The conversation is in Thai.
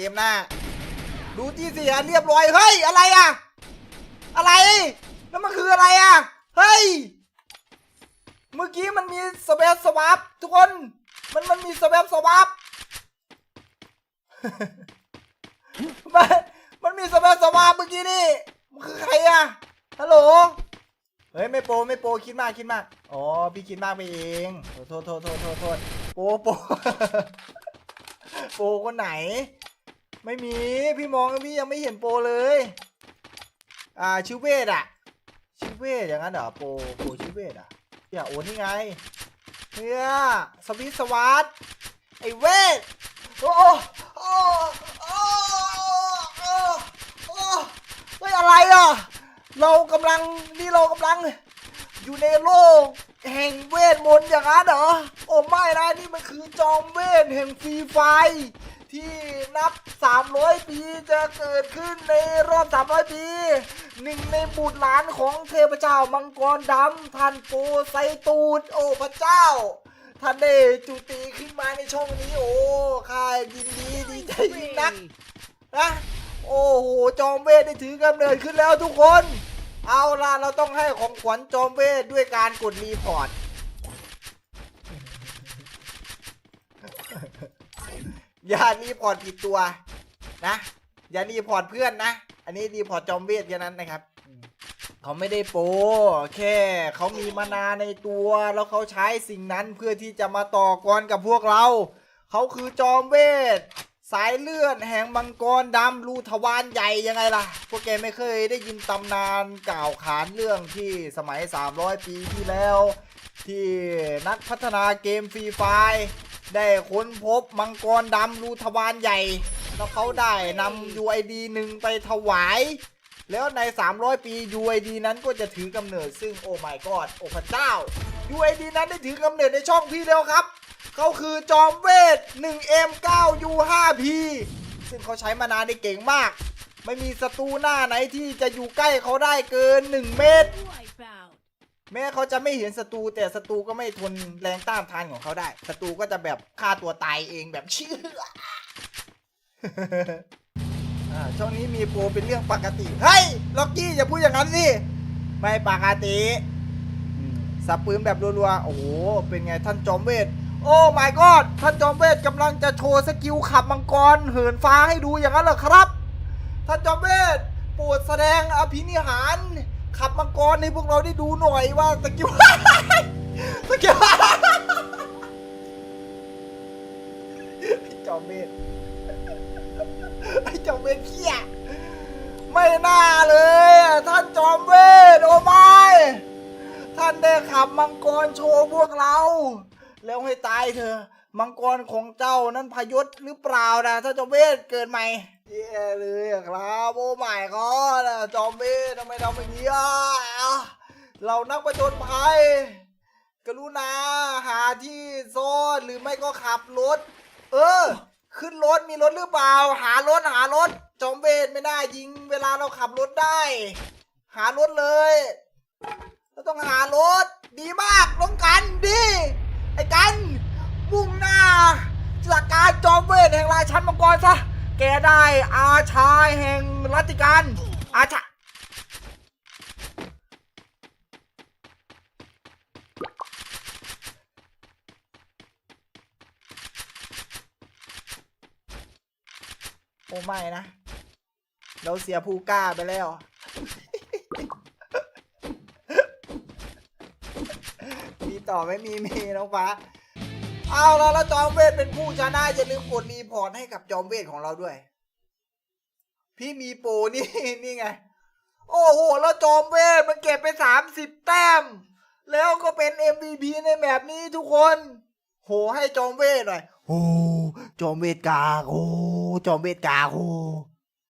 เกมหน้า ดูที่เสียเรียบร้อย เฮ้ย อะไรอะอะไร แล้วมันคืออะไรอะเฮ้ย เมื่อกี้มันมีสเปซสวับทุกคน มันมันมีสเปซสวับมันมันมีสเปซสวับเมื่อกี้นี่ มันคือใครอะฮัลโหล เฮ้ยไม่โปไม่โปคิดมากคิดมาก อ๋อพี่คิดมากไปเอง โทษโทษโทษโทษโทษโปโปโปคนไหน ไม่มีพี่มองพี่ยังไม่เห็นโปรเลย อ่าชื่อเวทอะชื่อเวทอย่างนั้นเหรอโปรโปรชื่อเวทอะอย่าโอนนี่ไงเนี่ยสวิสวัสดไอเวทโอ้โอ้โอ้โอ้โอ้เฮ้ยอะไรอะเรากำลังนี่เรากำลังอยู่ในโลกแห่งเวทมนต์อย่างนั้นเหรอ โอ้ไม่นะนี่มันคือจอมเวทแห่งฟรีไฟที่ นับ 300 ปีจะเกิดขึ้นในรอบ 300 ปีหนึ่งในบุตรหลานของเทพเจ้ามังกรดำท่านโปไซตูดโอ้พระเจ้าท่านได้จุติขึ้นมาในช่องนี้โอ้ข้ายินดีดีใจยิ่งนักนะโอ้โหจอมเวทได้ถือกำเนิดขึ้นแล้วทุกคน เอาล่ะเราต้องให้ของขวัญจอมเวทด้วยการกดรีพอร์ต อย่ารีพอร์ตผิดตัวนะ อย่ารีพอร์ตเพื่อนนะ อันนี้รีพอร์ตจอมเวทแค่นั้นนะครับเขาไม่ได้โปแค่เขามีมานาในตัว แล้วเขาใช้สิ่งนั้นเพื่อที่จะมาต่อกรกับพวกเรา เขาคือจอมเวท สายเลือดแห่งมังกรดำรูทวารใหญ่ยังไงล่ะ พวกแกไม่เคยได้ยินตำนานกล่าวขานเรื่องที่สมัย 300 ปีที่แล้ว ที่นักพัฒนาเกมฟรีไฟ ได้ค้นพบมังกรดำรูทวารใหญ่ แล้วเขาได้นำ UID หนึ่งไปถวาย แล้วใน 300 ปี UID นั้นก็จะถือกำเนิดซึ่งโอ้ my god โอ้พระเจ้า UID นั้นได้ถือกำเนิดในช่องพี่แล้วครับ เขาคือจอมเวท 1M 9 U 5 P ซึ่งเขาใช้มานานได้เก่งมาก ไม่มีศัตรูหน้าไหนที่จะอยู่ใกล้เขาได้เกิน 1 เมตร แม้เขาจะไม่เห็นศัตรูแต่ศัตรูก็ไม่ทนแรงต้านทานของเขาได้ศัตรูก็จะแบบฆ่าตัวตายเองแบบเชื่ออ่าช่วงนี้มีโปรเป็นเรื่องปกติ เฮ้ย ล็อกกี้อย่าพูดอย่างนั้นสิ ไม่ปกติสับปืนแบบรัวๆ โอ้โห เป็นไงท่านจอมเวท โอ้ my god ท่านจอมเวทกำลังจะโชว์สกิลขับมังกร เหินฟ้าให้ดูอย่างนั้นเหรอครับ ท่านจอมเวทโปรดแสดงอภินิหาร ขับมังกรให้พวกเราได้ดูหน่อยว่าสกิลสกิลจอมเวทไอ้จอมเวทเขี้ยไม่น่าเลย ท่านจอมเวทโอ้ไม่ท่านได้ขับมังกรโชว์พวกเรา แล้วให้ตายเถอะ มังกรของเจ้านั้นพยศหรือเปล่านะท่าจอมเวทเกิดใหม่แย่เลยอะครับโอ้ไม่ก็นะจอมเวททำไมทำอย่างนี้อะเรานักประจนภัย กรุณาหาที่ซ่อนหรือไม่ก็ขับรถ เออ ขึ้นรถมีรถหรือเปล่า หารถหารถ จอมเวทไม่น่ายิง เวลาเราขับรถได้ หารถเลยเราต้องหารถ ดีมากน้องกันดีไอ้กัน มุ่งหน้าจากการจอมเวทแห่งรา ชันมังกรซะ แกได้อาชายแห่งรัตติการ อาชาโอ้ไม่นะ เราเสียภูก้าไปแล้ว มีต่อไม่มีมีน้องฟ้า เอาแล้วแล้วจอมเวทเป็นผู้ชนะอย่าลืมกดรีพอร์ตให้กับจอมเวทของเราด้วย พี่มีโปรนี่นี่ไง โอ้โห แล้วจอมเวทมันเก็บไปสามสิบแต้ม แล้วก็เป็น MVP ในแมปนี้ทุกคน โหให้จอมเวทหน่อยโอ้จอมเวทกาโอ้จอมเวทกาโอ้